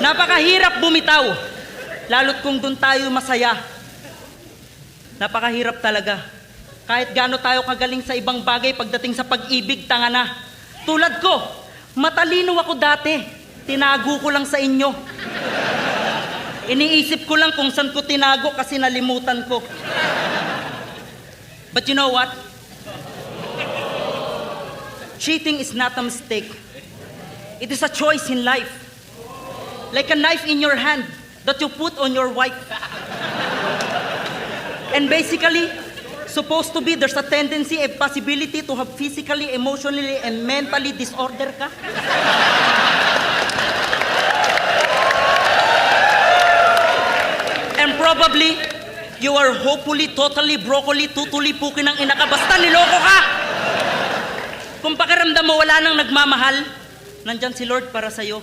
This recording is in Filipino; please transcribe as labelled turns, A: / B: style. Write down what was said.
A: Napakahirap bumitaw. Lalo't kung doon tayo masaya. Napakahirap talaga. Kahit gaano tayo kagaling sa ibang bagay pagdating sa pag-ibig, tanga na. Tulad ko, matalino ako dati. Tinago ko lang sa inyo. Iniisip ko lang kung saan ko tinago kasi nalimutan ko. But you know what? Cheating is not a mistake. It is a choice in life. Like a knife in your hand that you put on your wife. And basically, supposed to be there's a tendency, a possibility to have physically, emotionally, and mentally disorder ka. And probably, you are hopefully, totally, broccoli, tutuli, pukin ng ina ka. Basta niloko ka! Kung pakiramdam mo wala nang nagmamahal, nandyan si Lord para sa'yo.